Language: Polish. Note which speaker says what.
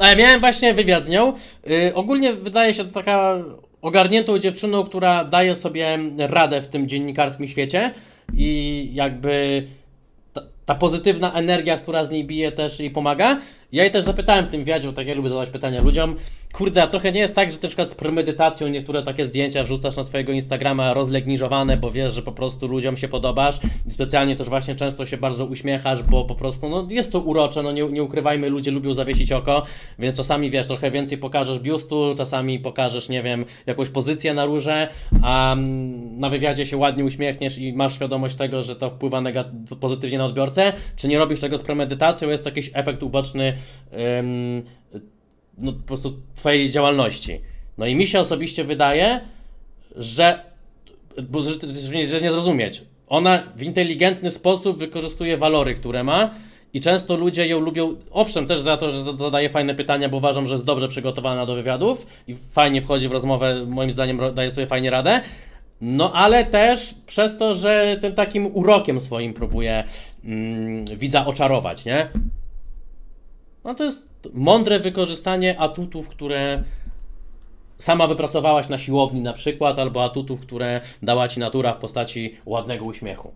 Speaker 1: A ja miałem właśnie wywiad z nią. Yy, ogólnie wydaje się to taka ogarniętą dziewczyną, która daje sobie radę w tym dziennikarskim świecie i jakby ta, ta pozytywna energia, która z niej bije, też jej pomaga. Ja jej też zapytałem w tym wywiadzie, bo tak ja lubię zadawać pytania ludziom. Kurde, a trochę nie jest tak, że na przykład z premedytacją niektóre takie zdjęcia wrzucasz na swojego Instagrama rozlegniżowane, bo wiesz, że po prostu ludziom się podobasz i specjalnie też właśnie często się bardzo uśmiechasz, bo po prostu no, jest to urocze, no nie, nie ukrywajmy, ludzie lubią zawiesić oko, więc czasami wiesz, trochę więcej pokażesz biustu, czasami pokażesz, nie wiem, jakąś pozycję na róże, a mm, na wywiadzie się ładnie uśmiechniesz i masz świadomość tego, że to wpływa pozytywnie na odbiorcę, czy nie robisz tego z premedytacją, jest to jakiś efekt uboczny no, po prostu twojej działalności. No i mi się osobiście wydaje, że, bo, że, że, nie zrozumieć, ona w inteligentny sposób wykorzystuje walory, które ma i często ludzie ją lubią, owszem, też za to, że zadaje fajne pytania, bo uważam, że jest dobrze przygotowana do wywiadów i fajnie wchodzi w rozmowę, moim zdaniem daje sobie fajnie radę, no ale też przez to, że tym takim urokiem swoim próbuje mm, widza oczarować, nie? No to jest mądre wykorzystanie atutów, które sama wypracowałaś na siłowni na przykład, albo atutów, które dała ci natura w postaci ładnego uśmiechu.